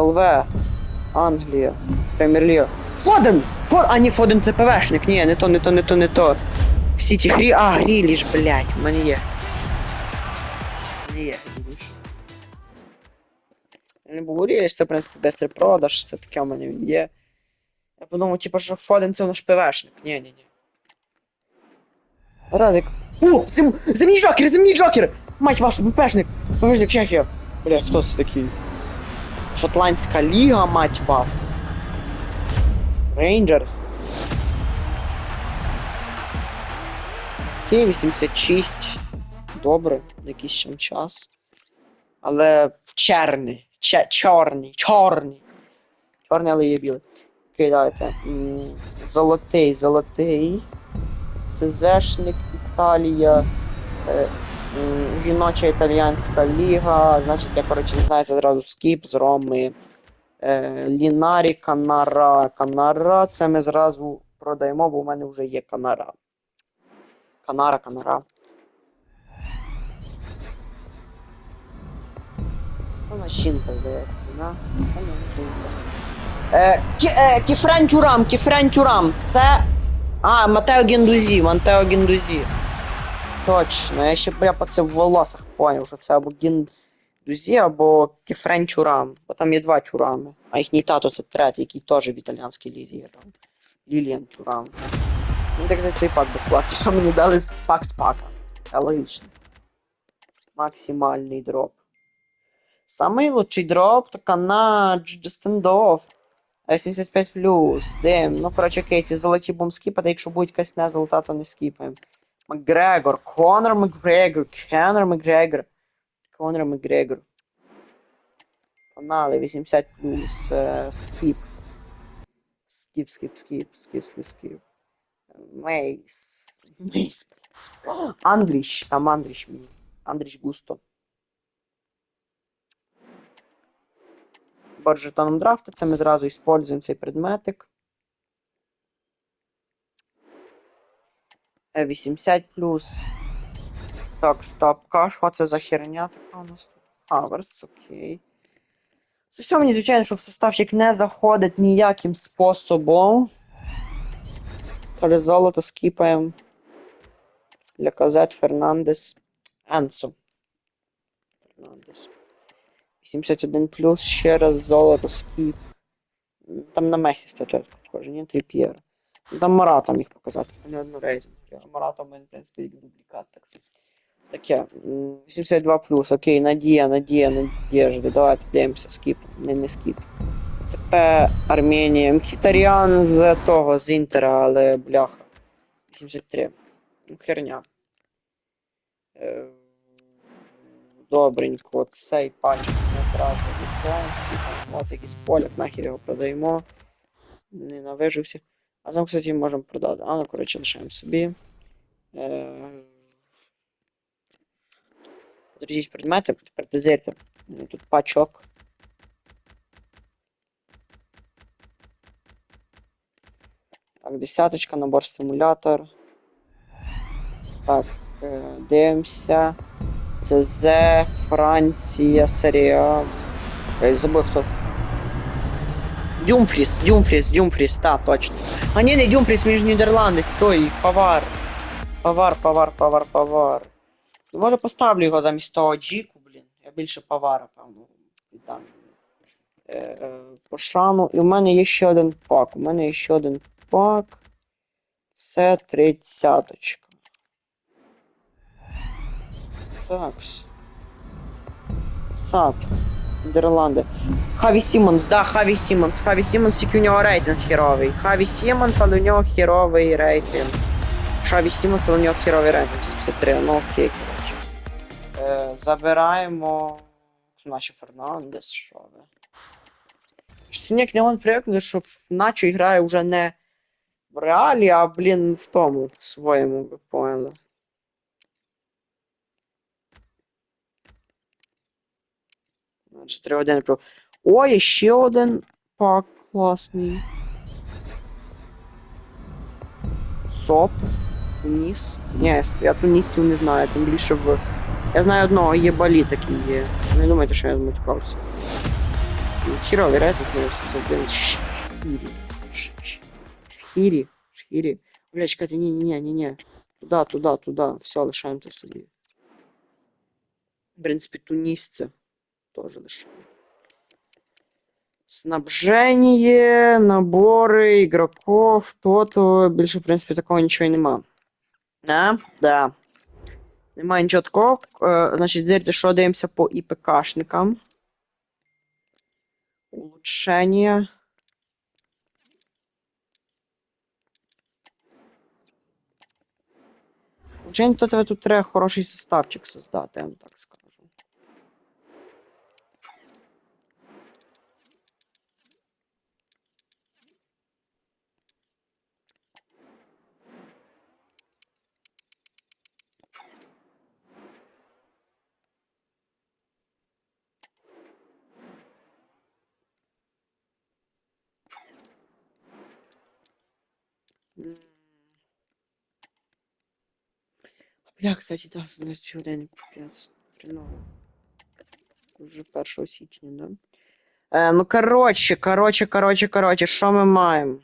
ЛВ. Англія. Прем'єр-ліга. Фоден! Фод... А, ні, Фоден це ПВшник. Ні, не то, не то, не то, не то. Сіті Грі. А, Гріліш, блядь, в мене є. Мене є Не був Гріліш, це, в принципі, бистрий продаж, це таке в мене є. Я подумав, типу, що Фоден це наш ПВшник. Ні, ні, ні. Радик. О, зим... зимній джокер, зимній джокер! Мать вашу, ППшник! ППшник Чехія. Бля, хто це такий? Шотландська ліга, мать вашу. Рейнджерс. Окей, 86. Добре, якийсь ще час. Але в черний. Че, чорний, чорний. Чорний, але є білий. М, Золотий, золотий. ЦЗшник Італія. Жіноча італіянська ліга. Значить, я, коротше, не одразу скіп з Роми. Е, Лінарі, Канара. Канара. Це ми зразу продаємо, бо в мене вже є Канара. Канара, Канара. Вона жінка, здається, да? Вона. Е, кі, е, Кіфрен Тюрам, Кіфрен Тюрам. Це. А, Матео Гендузі, Матео Гендузі. Точно, я ще прямо це в волосах поняв, що це або Гендузі, або Кіфрен Тюрам. Бо там є два Тюрами. А їхній тато це третій, який теж в італіянській лізі грав. Ліліан Тюрам. Ну так цей пак безплатний, що мені дали з пак з пака. Та логічно. Максимальний дроп. Самий лучший дроп то канадж Стендов. 75 плюс. Дим. Ну, коротше, окей, ці золоті бум скіпати, якщо будуть якась не золота, то не скіпаємо. Макгрегор, Конор Макгрегор, Конор Макгрегор. Конор Макгрегор. Погнали, 80 плюс. Е, скіп. Скіп, скіп, скіп, скіп, скіп, скіп. Мейс. Мейс. Андріч, там Андріч мені. Андріч Густо. Боржетоном драфта, це ми зразу используємо цей предметик. 80 плюс. Так, стоп, що це за херня така у нас тут? Хаверс, окей. Це все мені, звичайно, що в составчик не заходить ніяким способом. Але золото скіпаємо. Для Казет Фернандес. Енсо. Фернандес. 71 плюс, ще раз золото скіп. Там на Месі статуетка схоже, ні, Тріп'єр. Там Марата міг показати, а не одну. Марата в мене, в принципі, як дублікат, так. Таке. 82 плюс, окей, Надія, Надія, Надіжда. Давайте дивимося, скіп. Не, не скіп. ЦП Арменія. Мхітаріан з того, з Інтера, але бляха. 83. Ну, херня. Е, Добренько, цей патч ми зразу відкриваємо. Ось якийсь поляк, нахер його продаємо. Ненавижу всіх. А там, кстати, можемо продати. А ну, коротше, лишаємо собі. Е... Подождіть предмети, тепер дезертер. Тут пачок. Так, десяточка, набор стимулятор. Так, е, дивимося. ЦЗ, Франція, Серія. Я забув хто. Дюмфріс, Дюмфріс, Дюмфріс, та, точно. А ні, не Дюмфріс, він ж нідерландець, той. Повар, повар, повар, повар. Ну, Може поставлю його замість того Джіку, блін. Я більше повара, певно, віддам. Е, е, по. І в мене є ще один пак. У мене є ще один пак. Це тридцяточка. Такс. САП. Нідерланди. Хаві Сімонс, да, Хаві Сімонс. Хаві Сімонс, тільки у нього рейтинг херовий. Хаві Сімонс, але у нього херовий рейтинг. Хаві Сімонс, але у нього херовий рейтинг. 73, ну окей, коротше. Е, забираємо. Наче Фернандес, що ви. Щось ніяк не он привикли, що наче грає вже не в реалі, а, блін, в тому своєму, ви поняли. Значить, 3 години про. Ой, ще один пак класний. Соп. Туніс. Ні, я- тунісців не знаю, тим більше в. Я знаю одного, є балі такий є. Не думайте, що я зматюкався. Хіровий рейтинг мінус 61. Шхірі. Шхірі. Шхірі. Бля, чекайте, ні, ні, ні, ні. Туда, туда, туда. Все, лишаємо це собі. В принципі, тунісце теж лишаємо. Снабжение, набори, ігроков, то-то. Більше, в принципі, такого нічого нема. А? Да. Немає нічого такого. Е, значить, зірте, що дивимося по ІПКшникам. Улучшення. Улучшення, то тебе тут треба хороший составчик создати, я вам так скажу. Бля, кстати, да, з 20 годин. Хреново. Вже 1 січня, да? Е, ну, коротше, коротше, коротше, коротше, що ми маємо?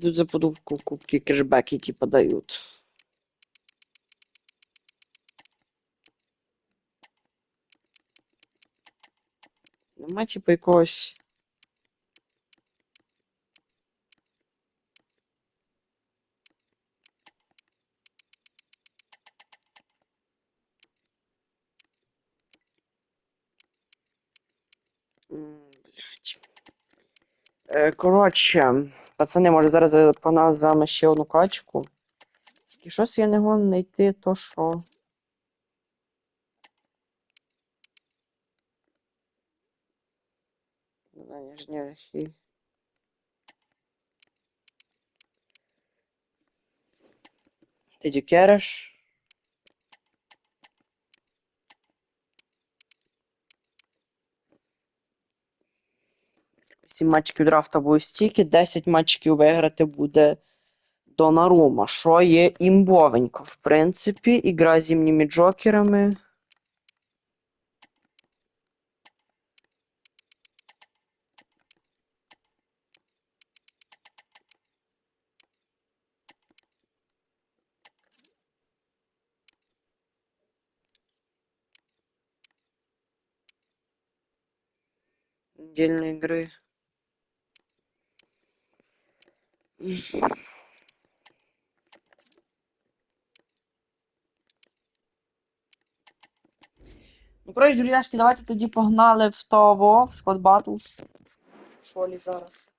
Тут за подувку кубки кешбеки, типа, дають. Нема, типа, якогось. М, Е, коротше, Пацани, може зараз по нас заме ще одну качку. І щось я не можу знайти то що. Ти дюкереш? 7 матчів драфта буде стільки, 10 матчів виграти буде Донарума, що є імбовенько. В принципі, ігра з зімніми джокерами. отдельной игры. Ну, коротше, друзяшки, давайте тоді погнали в того, в Squad Battles. Шолі зараз?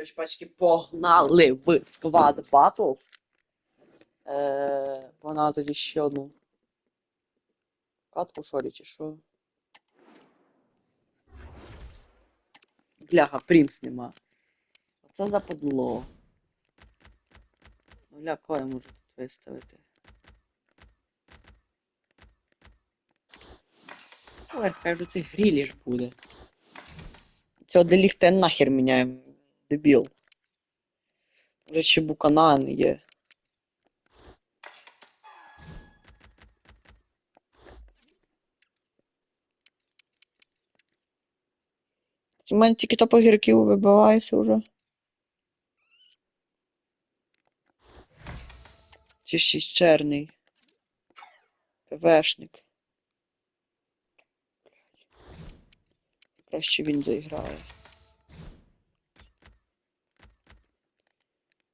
Короче, пачки, погнали в Squad Battles. Е, погнали тоді ще одну. Катку шорі чи що? Бляха, примс нема. Оце западло. Ну, ля, кого я можу тут виставити? Ой, кажу, це грілі ж буде. Цього деліхта нахер міняємо, дебіл. Вже ще буканан є. У мене тільки топ огірків вибивається вже. Чи ще черний. ПВшник. Краще він заіграє.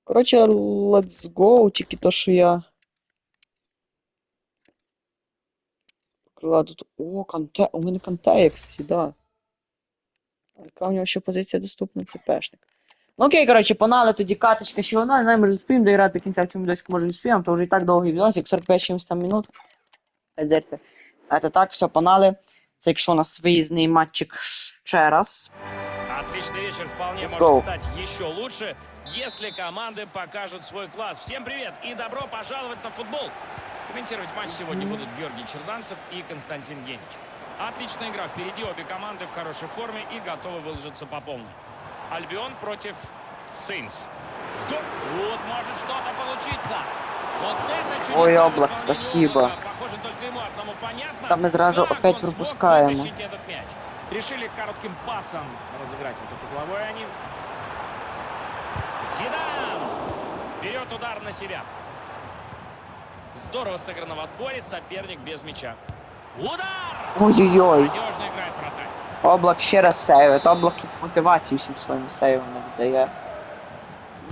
Коротше, let's go, тільки то, що я. Крила тут. О, канте. У мене контекст, да. А Яка у нього ще позиція доступна? Це пешник. Ну окей, коротше, погнали тоді каточка ще вона, не може спіємо доіграти до кінця в цьому відосику, може не спіємо, то вже і так довгий відосик, 45 чимось там минут. Зерте. А це так, все, погнали. Це якщо у нас виїзний матчик ще раз. Отличный вечер вполне Let's может стать еще лучше, если команды покажут свой класс. Всем привет и добро пожаловать на футбол. Комментировать матч сегодня будут Георгий Черданцев и Константин Генич. Отличная игра впереди, обе команды в хорошей форме и готовы выложиться по полной. Альбион против Сейнс. Стоп! Вот может что-то получиться. Вот это чудеса Ой, в Облак, исполнении спасибо. Облака. Похоже, только ему одному понятно. Там мы сразу как опять он смог пропускаем. вытащить этот мяч. Решили коротким пасом разыграть эту угловой они. Зидан! Берет удар на себя. Здорово сыграно в отборе. Соперник без мяча. Удар! Ой-ой-ой. Надежно играет вратарь. Облак ще раз сейвить. Облак тут мотивацію всім своїм сейвом не віддає.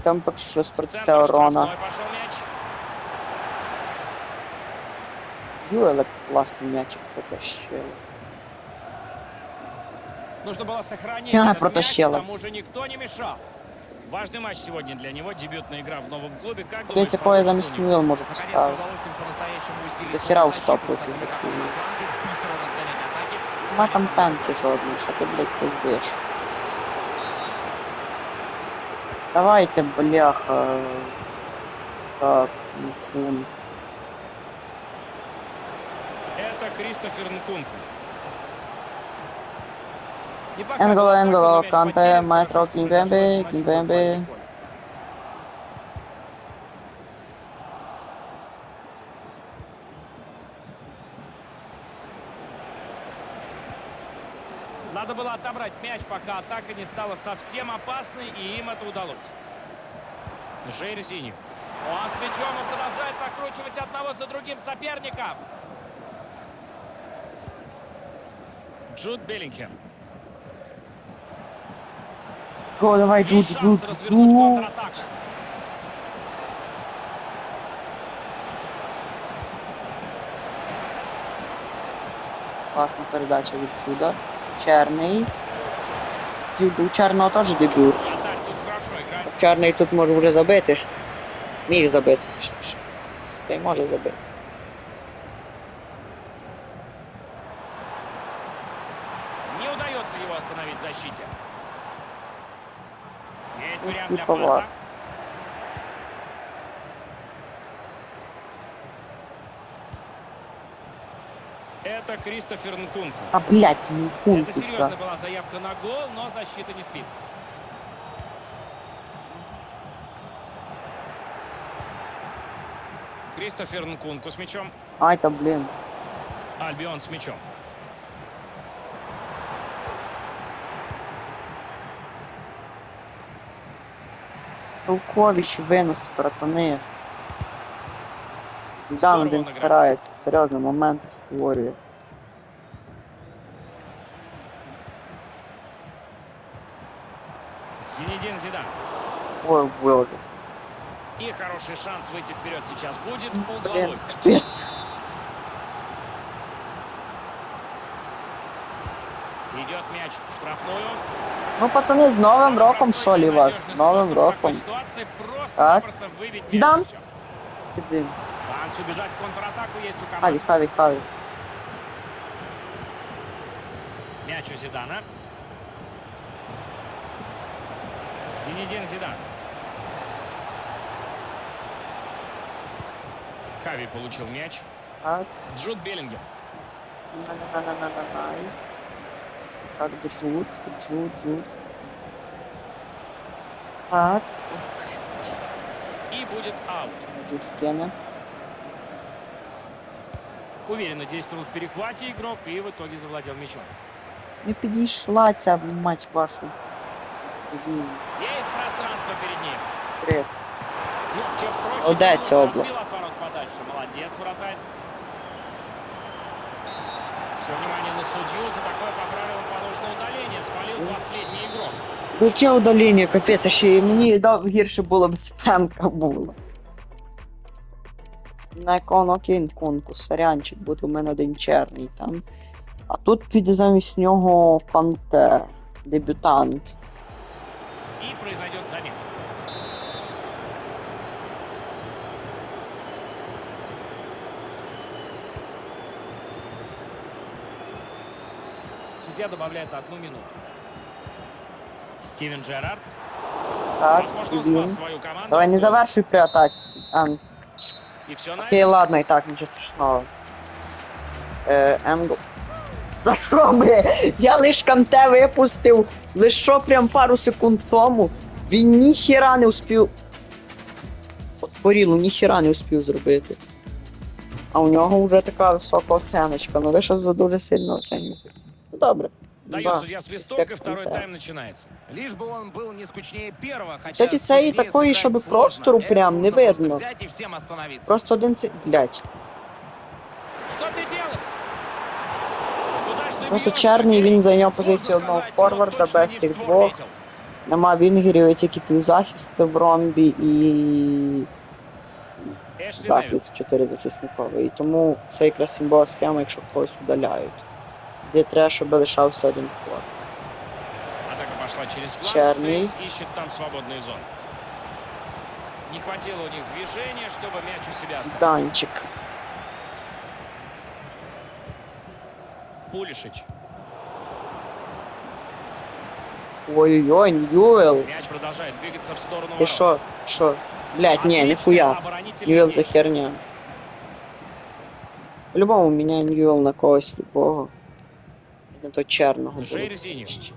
Там поки що щось проти Центр цього Рона. штрафной пошел мяч. Юелек класний м'ячик потащив. Нужно было сохранить Я этот мяч, протащила. к тому же никто не мешал. Важный матч сегодня для него, дебютная игра в новом клубе. Как думаешь, Дивіться, кого я получится замість у него? Мюэл можу Наконец-то поставити. удалось им по-настоящему усилить До хера уж защиту, топают стать их игроком такие. на фланге, быстро разгонять атаки. Нема там пенки жодної, що ти, блядь, пиздиш. Давайте, бляха. Так, Нкун. Это Кристофер Нкунку. Энголо, Энголо, Канте, Маэстро, Кимбембе, Кимбембе. Надо было отобрать мяч, пока атака не стала совсем опасной, и им это удалось. Жейрзини. Он с мячом продолжает накручивать одного за другим соперников. Джуд Беллингем. Let's go, давай, Джуд, Джуд, Джуд. Класна передача від Джуда. Черний. У Черного теж дебют. Чорний тут може вже забити. Міг забити. Та й може забити. Антипова. Это Кристофер Нкунку. А, блядь, Нкунку. Это серьезная была заявка на гол, но защита не спит. Кристофер Нкунку с мячом. А, это, блин. Альбион с мячом. Столковіші винос, братани. Зідан награв. старається, серйозно, моменти створює. Зинедин Зидан. Ой, боже. И хороший шанс выйти вперед сейчас будет Блін, угловой. мяч в штрафную. Ну, пацани, з Новим роком, що лі вас? З Новим роком. Так. Зідан? Піди. Шанс убежать в контратаку есть у Хаві, команды. хаві, хаві. Мяч у Зидана. Зинедин Зидан. Хави получил мяч. Так, Джуд Беллингем. на-на-на-на-на-на. Так, джут, джут, джут. Так. И будет аут. Джут кине. Уверенно действовал в перехвате игрок и в итоге завладел мячом. Не підійшла ця, мать вашу. Блін, Есть пространство перед ним. привіт. Ну, чем проще, Удать тем лучше. облак. Отбил от ворот подальше. Молодец, вратарь. Все внимание на судью. За такое по правилам положено удаление. Свалил Ну. последний игрок. Ну Яке удаління, капець, а ще й мені дав гірше було б спенка було. На конокін конкурс, сорянчик, буде у мене один черний там. А тут піде замість нього Панте, дебютант. И произойдет Судья добавляет одну минуту. Стивен Джерард. Так, Возможно, і спас він. свою команду. Давай не завершуй при атаці. А, И все на окей, ладно, і так, нічого страшного. Е, Енгл. За що ми? Я лиш канте випустив. Лиш що прям пару секунд тому. Він ніхіра не успів. От порілу ніхіра не успів зробити. А у нього вже така висока оценочка. Ну ви що за дуже сильно оцінюєте. Ну добре. Дает Да. судья свисток, и респект второй Канте. тайм начинается. Лишь бы он был не скучнее первого, хотя Кстати, цієї скучнее такої, сыграть щоб сложно. простору Это прям не нужно просто видно. взять и всем остановиться. Просто один ци... Блять. Что ты делаешь? Удачно Просто бьёшь, Чарний, Сергей. він зайняв Сложно позицію одного сказать, но форварда, точно без не в тих створ двох. метил. Нема вінгерів, є тільки півзахист в ромбі і Эшли Невилл. захист чотири захисниковий. І тому це якраз символа схема, якщо когось удаляють. Де треба, щоб лишався один фор. Атака пошла через фланг. Чарный. Сейс ищет там свободные зоны. Не хватило у них движения, чтобы мяч у себя оставить. Зіданчик. Пулишич. Ой-ой-ой, Ньюел. Мяч продолжает двигаться в сторону Ти ворот. що? Що? Блять, ні, Отличная ніхуя. оборонительная Ньюел за действие. херня. По-любому міняє Ньюел на когось любого. до черного будуть.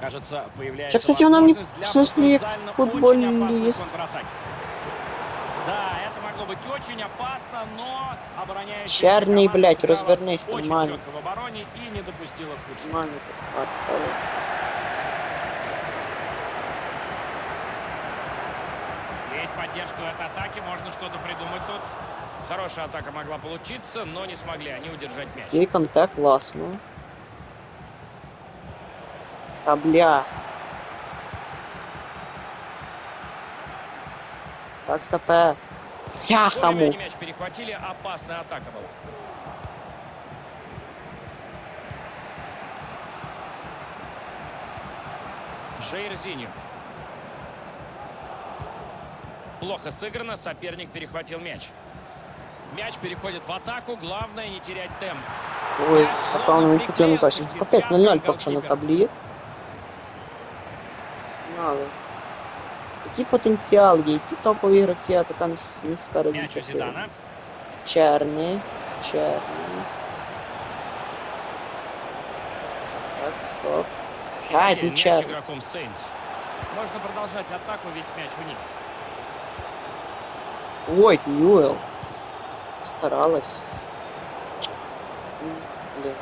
Кажется, появляется Я, кстати, он нам не, в смысле, как футболист. Да, это могло быть очень опасно, но обороняющий... Черный, блядь, развернись, ты, в обороне и не допустила худшего. Есть поддержка от атаки, можно что-то придумать тут. Хорошая атака могла получиться, но не смогли они удержать мяч. Цей контакт класно. Та бля. Так, стопе. Вовремя Яхаму. они мяч перехватили, опасная атака была. Жейрзиню. Плохо сыграно, соперник перехватил мяч. Мяч переходит в атаку, главное не терять темп. Ой, напевно, він хотів не точно. Капець, 0-0 поки що на таблі. Ну, але... Який потенціал є, які топові ігроки, а така не, с- не спереду. М'яч у чотири. Зідана. Черний, черний. Так, стоп. П'ять, Теперь не мяч черний. игроком Сейнс. Можно продолжать атаку, ведь мяч у них. Ой, Ньюел. Старалась. М, Блін.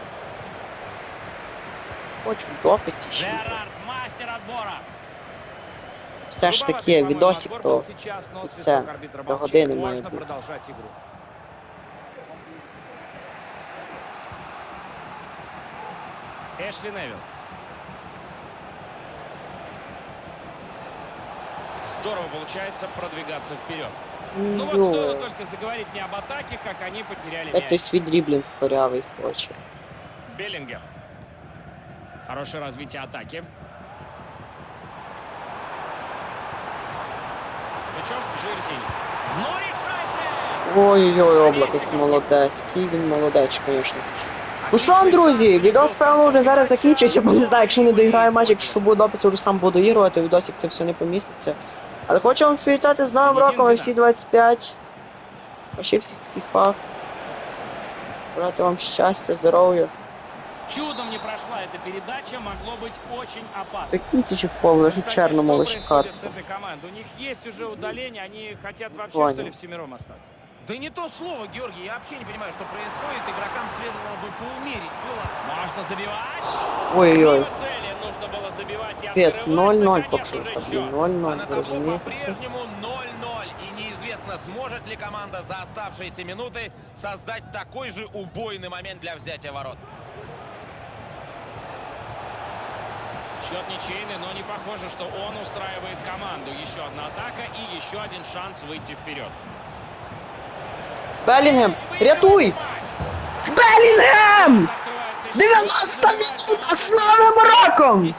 Хочу допити ще. Жерард, мастер отбора. Все ж Грубоватый, таки, по-моему, відосик отбор то был сейчас, но це свисток арбитра до молчит. години має Можно бути. продолжать игру. Эшли Невилл. Здорово получается продвигаться вперед. Ну вот стоило только заговорить не об атаке, как они потеряли мяч. свій дріблінг корявий хоче. Беллингем. Хорошее развитие атаки. Причем Жирзин. Ну и! Ой-ой-ой, облак, який молодець. Який він молодець, звісно. Ну що вам, друзі, відос, певно, вже зараз закінчується, бо не знаю, якщо не доіграю матч, якщо буде допит, вже сам буду ігрувати, відосик це все не поміститься. Але хочу вам привітати з Новим роком, ви всі 25. А ще всіх FIFA. Бажати вам щастя, здоров'я. Чудом не прошла эта передача, могло быть очень опасно. Такі ці фоли, лежить Кстати, черно что молочі происходит карти. с этой командой? У них есть уже удаление, они хотят вообще, Понял. что ли, всемиром остаться? Да не то слово, Георгий, я вообще не понимаю, что происходит. Игрокам следовало бы поумерить было. Можно забивать. Ой-ой-ой. Мимо цели нужно было забивать и Капець, открывать, 0-0 наконец, поки що. уже Блін, счет. 0-0, А на ви табло розумієте це? по-прежнему 0-0. И неизвестно, сможет ли команда за оставшиеся минуты создать такой же убойный момент для взятия ворот. Счет ничейный, но не похоже, что он устраивает команду. Еще одна атака и еще один шанс выйти вперед. Белінгем, рятуй! Белінгем! 90 минут! З Новим роком!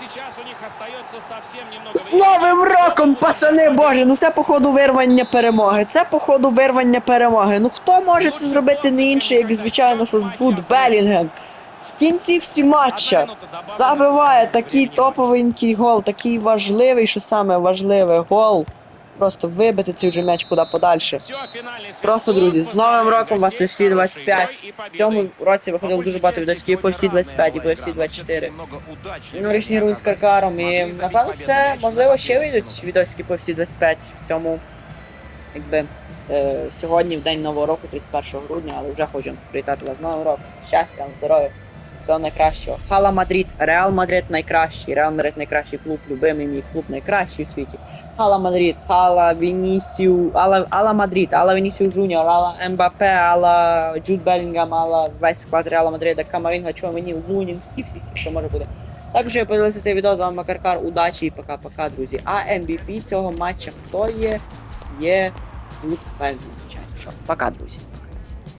З Новим роком, пацани, боже, ну це походу вирвання перемоги. Це походу вирвання перемоги. Ну хто може це зробити не інший, як звичайно, що ж Джуд Белінгем. В кінці всі матча забиває такий топовенький гол, такий важливий, що саме важливе гол. Просто вибити цей вже м'яч куди подальше. Просто, друзі, з Новим роком вас всі 25. В цьому році виходило дуже багато відосків по всі 25 і по всі 24. Ну, річні з каркаром. І напевно все, можливо, ще вийдуть відосики по всі 25 в цьому, якби, е, сьогодні, в день Нового року, 31 грудня, але вже хочемо привітати вас з Новим роком. Щастя, здоров'я, всього найкращого. Хала Мадрид, Реал Мадрид найкращий, Реал Мадрид найкращий клуб, любимий мій клуб найкращий в світі. Хала Мадрид, Ала Вінісіу, Ала, Ала Мадрид, Ала Вінісіу Жуніор, Ала Мбапе, Ала Джуд Белінгам, Ала весь склад Реала Мадрида, Камаринга, Чомені, Лунін, всі, всі, всі, що може бути. Також я подивився цей відео, з вами Макаркар, удачі і пока-пока, друзі. А MVP цього матча хто є? Є Лук. Що, пока, друзі.